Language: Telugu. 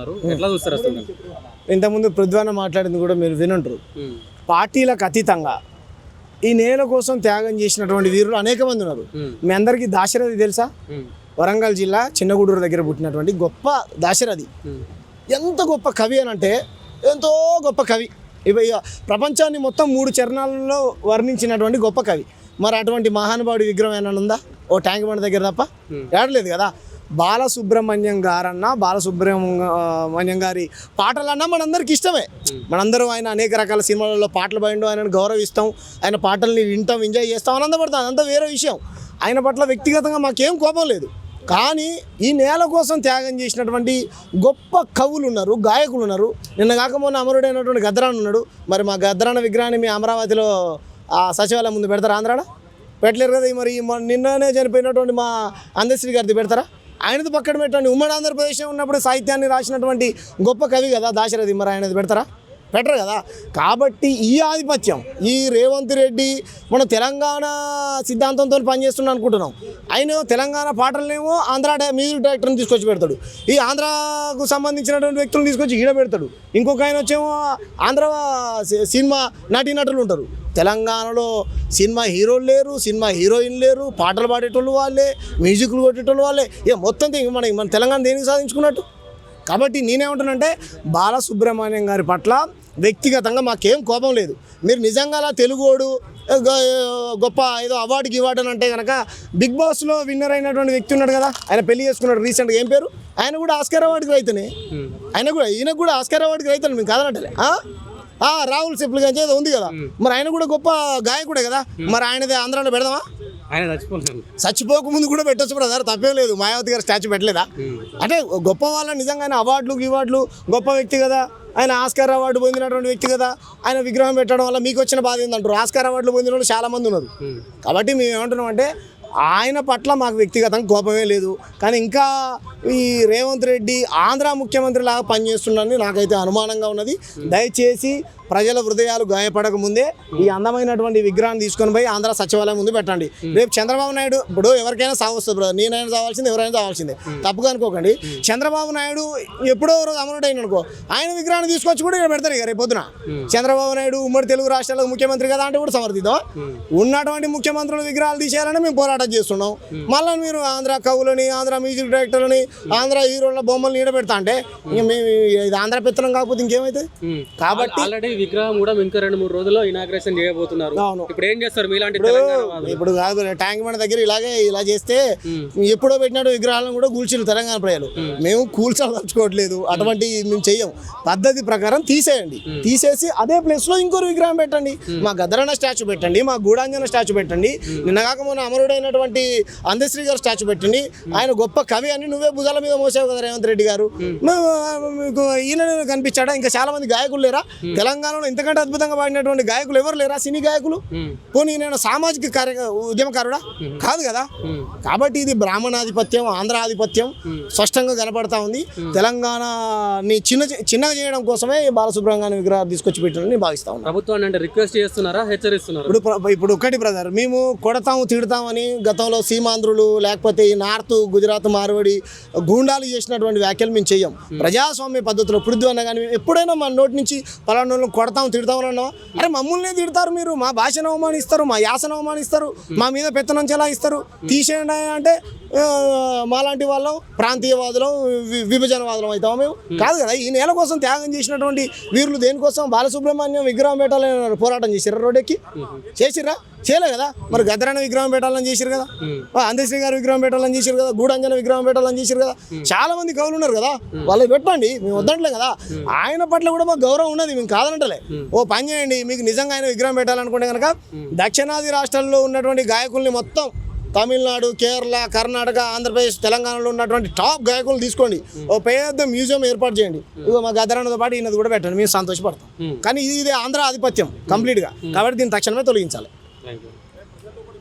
అంటున్నారు ఎట్లా చూస్తారు అసలు ఇంతకుముందు పృథ్వాన మాట్లాడింది కూడా మీరు వినుంటారు పార్టీలకు అతీతంగా ఈ నేల కోసం త్యాగం చేసినటువంటి వీరులు అనేక మంది ఉన్నారు. మీ అందరికీ దాశరథి తెలుసా? వరంగల్ జిల్లా చిన్నగూడూరు దగ్గర పుట్టినటువంటి గొప్ప దాశరథి. ఎంత గొప్ప కవి అని అంటే ఎంతో గొప్ప కవి. ఇవ ప్రపంచాన్ని మొత్తం మూడు చరణాలలో వర్ణించినటువంటి గొప్ప కవి. మరి అటువంటి మహానుభావుడి విగ్రహం ఏమైనా ఉందా? ఓ ట్యాంక్ బండ్ దగ్గర తప్ప. ఏడలేదు కదా? బాలసుబ్రహ్మణ్యం గారన్న బాలసుబ్రహ్మణ్యం గారి పాటలన్నా మనందరికి ఇష్టమే. మనందరం ఆయన అనేక రకాల సినిమాలలో పాటలు పాడిండు ఆయనను గౌరవిస్తాం ఆయన పాటల్ని వింటాం ఎంజాయ్ చేస్తాం ఆనందపడతాం. అదంతా వేరే విషయం. ఆయన పట్ల వ్యక్తిగతంగా మాకేం కోపం లేదు. కానీ ఈ నేల కోసం త్యాగం చేసినటువంటి గొప్ప కవులు ఉన్నారు గాయకులు ఉన్నారు. నిన్న కాక మొన్న అమరుడైనటువంటి గద్రాన్ ఉన్నాడు. మరి మా గద్రాన విగ్రహాన్ని మీ అమరావతిలో ఆ సచివాలయం ముందు పెడతారా ఆంధ్రాలో? పెట్టలేరు కదా మరి నిన్ననే చనిపోయినటువంటి మా అందశ్రీ గారిది పెడతారా? ఆయనది పక్కన పెట్టండి. ఉమ్మడి ఆంధ్రప్రదేశ్ ఉన్నప్పుడు సాహిత్యాన్ని రాసినటువంటి గొప్ప కవి కదా దాశరథి. మరి ఆయనది పెడతారా? పెట్టరు కదా? కాబట్టి ఈ ఆధిపత్యం ఈ రేవంత్ రెడ్డి మనం తెలంగాణ సిద్ధాంతంతో పనిచేస్తున్నాం అనుకుంటున్నాం. ఆయన తెలంగాణ పాటలనేమో ఆంధ్ర మ్యూజిక్ డైరెక్టర్ని తీసుకొచ్చి పెడతాడు. ఈ ఆంధ్రాకు సంబంధించినటువంటి వ్యక్తులను తీసుకొచ్చి ఈడ పెడతాడు. ఇంకొక ఆయన వచ్చేమో ఆంధ్ర సినిమా నటీనటులు ఉంటారు. తెలంగాణలో సినిమా హీరోలు లేరు సినిమా హీరోయిన్ లేరు పాటలు పాడేటోళ్ళు వాళ్ళే మ్యూజిక్లు కొట్టేటోళ్ళు వాళ్ళే. ఇక మొత్తం మన మన తెలంగాణ దేనికి సాధించుకున్నట్టు? కాబట్టి నేనేమంటానంటే బాలసుబ్రహ్మణ్యం గారి పట్ల వ్యక్తిగతంగా మాకేం కోపం లేదు. మీరు నిజంగా అలా తెలుగోడు గొప్ప ఏదో అవార్డుకి ఇవ్వడం అంటే కనుక బిగ్ బాస్లో విన్నర్ అయినటువంటి వ్యక్తి ఉన్నాడు కదా ఆయన పెళ్ళి చేసుకున్నాడు రీసెంట్గా ఏం పేరు? ఆయన కూడా ఆస్కార్ అవార్డుకి రైతనే. ఆయన కూడా ఈయన కూడా ఆస్కార్ అవార్డుకి రైతాను కాదనట్లే ఆ? ఆ, రాహుల్ సిప్లు ఏదో ఉంది కదా. మరి ఆయన కూడా గొప్ప గాయకుడే కదా. మరి ఆయనది ఆంధ్రాలో పెడదామా? ఆయన చచ్చిపోతున్నాను చచ్చిపోక ముందు కూడా పెట్టొచ్చు బ్రదర్ తప్పేం లేదు. మాయావతి గారు స్టాచ్యూ పెట్టలేదా? అంటే గొప్ప వాళ్ళ నిజంగానే అవార్డులు గివార్డులు గొప్ప వ్యక్తి కదా. ఆయన ఆస్కార్ అవార్డు పొందినటువంటి వ్యక్తి కదా. ఆయన విగ్రహం పెట్టడం వల్ల మీకు వచ్చిన బాధ ఏందంటారు? ఆస్కార్ అవార్డులు పొందిన వాళ్ళు చాలా మంది ఉన్నారు. కాబట్టి మేము ఏమంటున్నాం అంటే ఆయన పట్ల మాకు వ్యక్తిగతంగా కోపమే లేదు. కానీ ఇంకా ఈ రేవంత్ రెడ్డి ఆంధ్ర ముఖ్యమంత్రి లాగా పనిచేస్తున్నాడని నాకైతే అనుమానంగా ఉన్నది. దయచేసి ప్రజల హృదయాలు గాయపడక ముందే ఈ అందమైనటువంటి విగ్రహాన్ని తీసుకొని పోయి ఆంధ్ర సచివాలయం ముందు పెట్టండి. రేపు చంద్రబాబు నాయుడు ఇప్పుడు ఎవరికైనా సాగు వస్తుంది బ్రదర్. నేనైనా చావాల్సింది ఎవరైనా చావాల్సిందే తప్పుగా అనుకోకండి. చంద్రబాబు నాయుడు ఎప్పుడో ఒక రోజు అమరుడైన అనుకో ఆయన విగ్రహాన్ని తీసుకొచ్చి కూడా ఇక్కడ పెడతారు ఇక రేపు పొద్దున. చంద్రబాబు నాయుడు ఉమ్మడి తెలుగు రాష్ట్రాలకు ముఖ్యమంత్రి కదా అంటే కూడా సమర్థిద్దాం ఉన్నటువంటి ముఖ్యమంత్రుల విగ్రహాలు తీసేయాలని మేము పోరాటం చేస్తున్నాం. మళ్ళీ మీరు ఆంధ్ర కవులని ఆంధ్ర మ్యూజిక్ డైరెక్టర్లని ఆంధ్ర హీరోల బొమ్మలు నీడ పెడతా అంటే ఇంక మేము ఇది ఆంధ్ర పెత్తనం కాకపోతే ఇంకేమైతే. కాబట్టి ఆల్రెడీ విగ్రహం కూడా ఇంకా రెండు మూడు రోజుల్లో ఇనాగ్రేషన్ చేయబోతున్నారు. అవును. ఇప్పుడు ఏం చేస్తారు మీలాంటి? ఇప్పుడు కాదు ట్యాంక్ బండ్ దగ్గర ఇలాగే ఇలా చేస్తే ఎప్పుడో పెట్టినట్టు విగ్రహాలను కూడా కూల్చిరు తెలంగాణ ప్రజలు. మేము కూల్చదలుచుకోవట్లేదు అటువంటి మేము చెయ్యం. పద్ధతి ప్రకారం తీసేయండి. తీసేసి అదే ప్లేస్లో ఇంకో విగ్రహం పెట్టండి. మా గద్దరన్న స్టాచ్యూ పెట్టండి మా గూడాంజన స్టాచ్యూ పెట్టండి. నిన్న కాక మొన్న అమరుడైనటువంటి అందశ్రీ గారు స్టాచ్యూ పెట్టండి. ఆయన గొప్ప కవి అని నువ్వే భుజాల మీద మోసావు కదా రేవంత్ రెడ్డి గారు. మీకు ఈయన కనిపించాడా? ఇంకా చాలా మంది గాయకులు లేరా? తెలంగాణలో ఇంతకంటే అద్భుతంగా పాడినటువంటి గాయకులు ఎవరు లేరా? సినీ గాయకులు? పోనీ నేను సామాజిక కార్య ఉద్యమకారుడా? కాదు కదా. కాబట్టి ఇది బ్రాహ్మణాధిపత్యం ఆంధ్ర ఆధిపత్యం స్పష్టంగా కనపడతా ఉంది. తెలంగాణని చిన్న చిన్నగా చేయడం కోసమే బాలసుబ్రహ్మణ్యం విగ్రహాలు తీసుకొచ్చి పెట్టారని భావిస్తా ఉన్నాను ప్రభుత్వాన్ని అంటే రిక్వెస్ట్ చేస్తున్నారా? హెచ్చరిస్తున్నారా? ఇప్పుడు ఇప్పుడు ఒకటి బ్రదర్ మేము కొడతాము తిడతామని గతంలో సీమాంధ్రులు లేకపోతే ఈ నార్త్ గుజరాత్ మార్వడి గూండాలు చేసినటువంటి వ్యాఖ్యలు మేము చెయ్యం ప్రజాస్వామ్య పద్ధతిలో పృథ్వీ అన్న కానీ మేము ఎప్పుడైనా మన నోటి నుంచి పలానా వాళ్ళని కొడతాం తిడతాం అన్నావా అరే మమ్మల్నే తిడతారు మీరు. మా భాషను అవమానిస్తారు మా యాసను అవమానిస్తారు మా మీద పెత్తనం చెలాయిస్తారు. తీసేయండి అంటే మాలాంటి వాళ్ళం ప్రాంతీయవాదులం విభజనవాదులం అవుతాం మేము. కాదు కదా ఈ నేల కోసం త్యాగం చేసినటువంటి వీరులు దేనికోసం? బాలసుబ్రహ్మణ్యం విగ్రహం పెట్టాలని పోరాటం చేసిర్రా రోడ్డెక్కి చేసిర్రా? చేయలే కదా. మరి గద్దరాన విగ్రహం పెట్టాలని చేసిరు కదా. అందశ్రీ గారి విగ్రహం పెట్టాలని చేసిరు కదా. గూడంజన విగ్రహం పెట్టాలని చేసిరు కదా. చాలా మంది కవులు ఉన్నారు కదా. వాళ్ళకి పెట్టండి మేము వద్దంటలే కదా. ఆయన పట్ల కూడా మాకు గౌరవం ఉన్నది మేము కాదనంటలే. ఓ పని చేయండి మీకు నిజంగా ఆయన విగ్రహం పెట్టాలనుకుంటే కనుక దక్షిణాది రాష్ట్రాల్లో ఉన్నటువంటి గాయకుల్ని మొత్తం తమిళనాడు కేరళ కర్ణాటక ఆంధ్రప్రదేశ్ తెలంగాణలో ఉన్నటువంటి టాప్ గాయకులు తీసుకోండి. ఓ పెద్ద మ్యూజియం ఏర్పాటు చేయండి. ఇగో మా గదరానతో పాటు ఈయనది కూడా పెట్టండి మేము సంతోషపడతాం. కానీ ఇది ఇది ఆంధ్ర ఆధిపత్యం కంప్లీట్గా. కాబట్టి దీన్ని తక్షణమే తొలగించాలి.